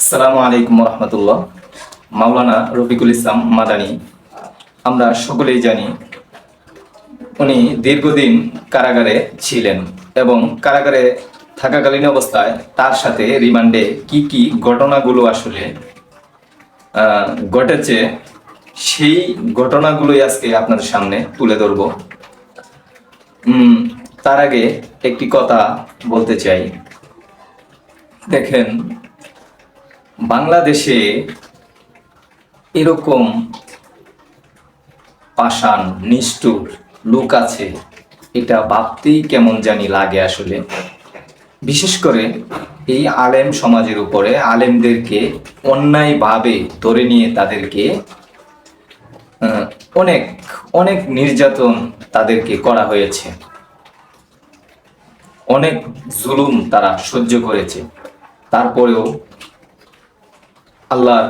আসসালামু আলাইকুম রহমতুল্লাহ মাওলানা রফিকুল ইসলাম মাদানি, আমরা সকলেই জানি উনি দীর্ঘদিন কারাগারে ছিলেন এবং কারাগারে থাকাকালীন অবস্থায় তার সাথে রিমান্ডে কি কি ঘটনাগুলো আসলে ঘটেছে, সেই ঘটনাগুলোই আজকে আপনাদের সামনে তুলে ধরব। তার আগে একটি কথা বলতে চাই। দেখেন বাংলাদেশে এরকম পাষাণ, নিষ্ঠুর লোক আছে, এটা ভাবতেই কেমন জানি লাগে আসলে। বিশেষ করে এই আলেম সমাজের উপরে আলেমদেরকে অন্যায়ভাবে ধরে নিয়ে তাদেরকে অনেক অনেক নির্যাতন তাদেরকে করা হয়েছে। অনেক জুলুম তারা সহ্য করেছে। তারপরেও আল্লাহর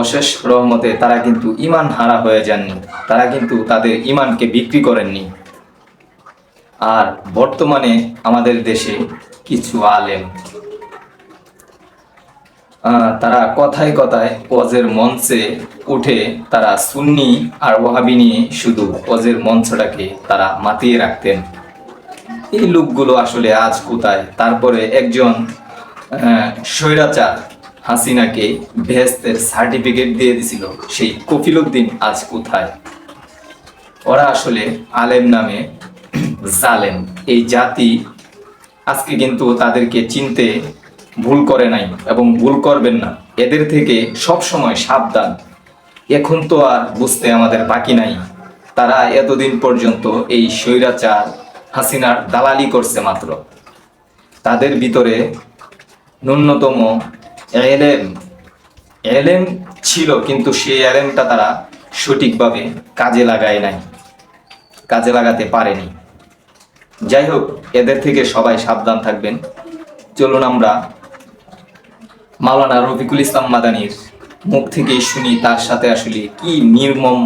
অশেষ রহমতে তারা কিন্তু ইমান হারা হয়ে যাননি। তারা কিন্তু তাদের ইমানকে বিক্রি করেননি। আর বর্তমানে আমাদের দেশে কিছু আলেম তারা কথায় কথায় ওয়াজের মঞ্চে উঠে তারা সুন্নি আর ওয়াহাবি নিয়ে শুধু ওয়াজের মঞ্চটাকে তারা মাতিয়ে রাখতেন। এই লোকগুলো আসলে আজ কোথায়? তারপরে একজন স্বৈরাচার হাসিনাকে ভেস্তের সার্টিফিকেট দিয়ে দিছিল সেই কফিলুদ্দিন আজ কোথায়? ওরা আসলে আলেম নামে জালেম। এই জাতি আজকে কিন্তু তাদেরকে চিনতে ভুল করে নাই এবং ভুল করবেন না। এদের থেকে সব সময় সাবধান। এখন তো আর বুঝতে আমাদের বাকি নাই। তারা এতদিন পর্যন্ত এই স্বৈরাচার হাসিনার দালালি করছে মাত্র। তাদের ভিতরে ন্যূনতম এলেম এলেম ছিল, কিন্তু সেই এলেমটা তারা সঠিকভাবে কাজে লাগায় নাই, কাজে লাগাতে পারেনি। যাই হোক এদের থেকে সবাই সাবধান থাকবেন। চলুন আমরা মাওলানা রফিকুল ইসলাম মাদানির মুখ থেকেই শুনি তার সাথে আসলে কি নির্মম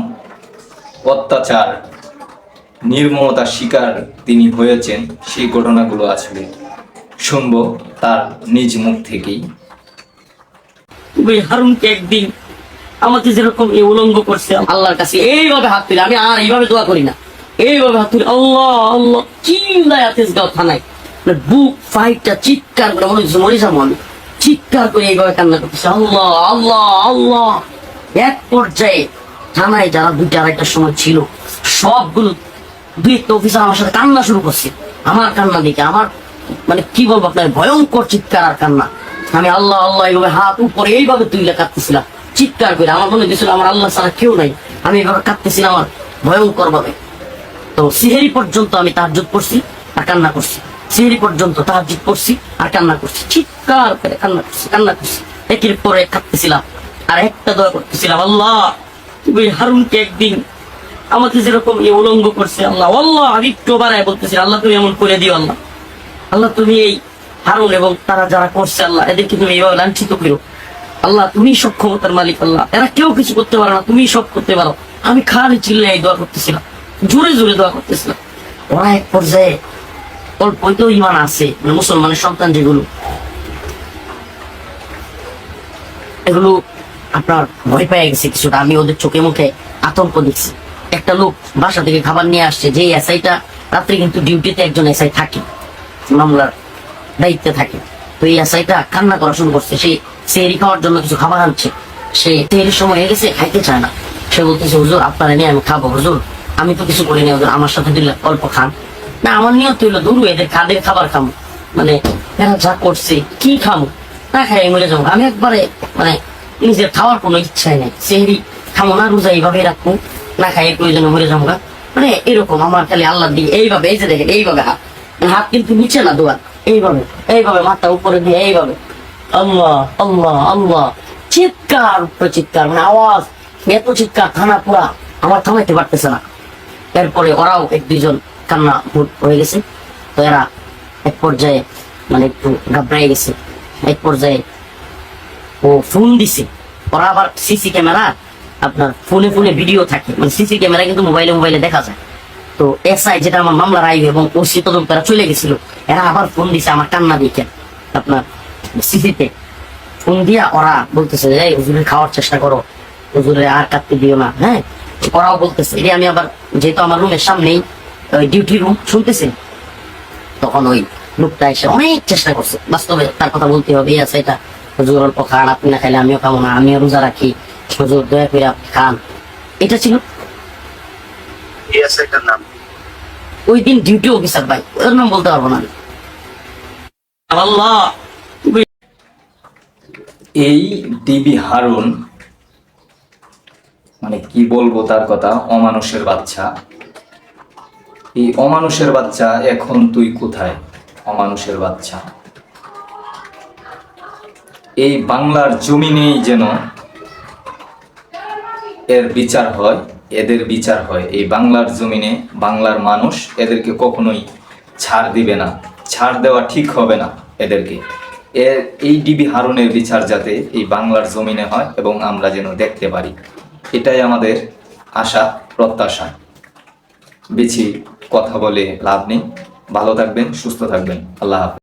অত্যাচার, নির্মমতার শিকার তিনি হয়েছেন, সেই ঘটনাগুলো আসলে শুনব তার নিজ মুখ থেকেই। হারুনকে একদিন আমাকে যেরকম উলঙ্গ করছে আল্লাহর কাছে, এইভাবে হাত আমি আর এইভাবে দোয়া করি না। এইভাবে হাত আল্লাহ আল্লাহ থানায়। মানে বুক ফাইটটা চিৎকার করে, মনে হচ্ছে আমি। চিৎকার করে এইভাবে কান্না করতেছে, আল্লাহ আল্লাহ আল্লাহ। এক পর্যায়ে থানায় যারা দুইটা, আড়াইটার সময় ছিল, সবগুলো দুই একটা অফিসার আমার সাথে কান্না শুরু করছে। আমার কান্না দেখে, আমার মানে কি বলব আপনার ভয়ঙ্কর চিৎকার আর কান্না। আমি আল্লাহ আল্লাহ এইভাবে হাত উপরে এইভাবে তুইলে কাঁদতেছিলাম। চিৎকার করে আমার মনে হয়েছিল আমার আল্লাহ ছাড়া কেউ নাই। আমি এইভাবে কাঁদতেছিলাম আমার ভয়ঙ্কর ভাবে তো সিহেরি পর্যন্ত আমি তাহাজুদ করছি আর কান্না করছি। সিহেরি পর্যন্ত তাহাজুদ করছি আর কান্না করছি। চিৎকার করে কান্না করছি কান্না করছি। একের পরে কাঁদতেছিলাম আর একটা দয়া করতেছিলাম, আল্লাহ, তুমি হারুনকে একদিন আমাকে যেরকম এই উলঙ্গ করছে, আল্লাহ আল্লাহ আমি একটু বাড়ায় বলতেছি, আল্লাহ, তুমি এমন করে দিও, আল্লাহ। আল্লাহ, তুমি এই হারুন এবং তারা যারা করছে আল্লাহ, এদেরকে তুমি এইভাবে লাঞ্ছিত করো। আল্লাহ তুমি সব ক্ষমতার মালিক আল্লাহ। এরা কেউ কিছু করতে পারো না তুমি সব করতে পারো। আমি খালি চিল্লে এই দোয়া করতেছিলাম। জোরে জোরে দোয়া করতেছিলাম। ওরা এক পর্যায়ে অল্প তো ইমান আছে মানে মুসলমানের সন্তান যেগুলো, এগুলো আপনার ভয় পেয়ে গেছে কিছুটা। আমি ওদের চোখে মুখে আতঙ্ক দেখছি। একটা লোক বাসা থেকে খাবার নিয়ে আসছে যে এসআইটা রাত্রে কিন্তু ডিউটিতে একজন এসআই থাকে, মামলার। দায়িত্বে থাকে। তো এই এসআইটা কান্না করা শুরু করছে। সে সেহরি খাওয়ার জন্য কিছু খাবার আনছে। সে সেহরির সময় হয়ে গেছে, খাইতে চায় না। সে বলতেছে, হুজুর, আপনারা নিয়ে আমি খাব। হুজুর, আমি তো কিছু করিনি। হুজুর, আমার সাথে দিলে অল্প খান। না, আমার নিয়ত হইল দূর এদের কাদের খাবার খামো? মানে এরা যা করছে, কি খামো? না খাই মরে যাব। আমি একবারে মানে নিজের খাওয়ার কোনো ইচ্ছাই নাই। সেহরি খামো না, রোজা এইভাবে রাখব। না খাই প্রয়োজনে মরে যাব মানে এরকম আমার খালি আল্লাহ দিয়ে এইভাবে, এই যে দেখেন, এইভাবে হাত। মানে হাত কিন্তু নিচে না দোয়ার এইভাবে এইভাবে মাথা উপরে দিয়ে এইভাবে। আল্লাহ আল্লাহ আল্লাহ। চিৎকার চিৎকার মানে আওয়াজ, এত চিৎকার, থানা পুরা। আমার থামাইতে পারতেছে না। এরপরে ওরাও এক দুইজন কান্না ভূত হয়ে গেছে। তো এরা এক পর্যায়ে মানে একটু ঘাবড়াই গেছে। এক পর্যায়ে ও ফোন দিছে। ওরা আবার সিসি ক্যামেরা আপনার ফোনে ফোনে ভিডিও থাকে। মানে সিসি ক্যামেরা কিন্তু মোবাইলে মোবাইলে দেখা যায়। তো এসআই যেটা আমার মামলার আইবে এবং ওসি তদন্তরা চলে গেছিল, এরা আবার ফোন দিছে আমার কান্না দিকে আপনার সিসিতে। ফোন দিয়া ওরা বলতেছে, এই হুজুরের খাওয়ার চেষ্টা করো, হুজুরে আর কাটতে দিও না। হ্যাঁ? ওরাও বলতেছে এটা আমি আবার যেহেতু আমার রুমের সামনেই ডিউটি রুম শুনতেছি? তখন ওই লোকটা এসে অনেক চেষ্টা করছে। বাস্তবে তার কথা বলতে হবে আছে এটা হুজুর অল্প খান আপনি না খাইলে আমিও খাব না, আমিও রোজা রাখি। হুজুর দয়া করে আপনি খান। এটা ছিল ওই দিন ডিউটি অফিসার ভাই ওর নাম বলতে পারব না আল্লাহ এই ডিবি হারুন মানে কি বলব তার কথা অমানুষের বাচ্চা। এই অমানুষের বাচ্চা এখন তুই কোথায়? অমানুষের বাচ্চা। এই বাংলার জমিনেই যেন এর বিচার হয় এদের বিচার হয়। এই বাংলার জমিনে বাংলার মানুষ এদেরকে কখনোই ছাড় দিবে না। ছাড় দেওয়া ঠিক হবে না এদেরকে। এর এই ডিবি হারুনের বিচার যাতে এই বাংলার জমিনে হয় এবং আমরা যেন দেখতে পারি। এটাই আমাদের আশা, প্রত্যাশা। বেশি কথা বলে লাভ নেই। ভালো থাকবেন, সুস্থ থাকবেন। আল্লাহ হাফেজ।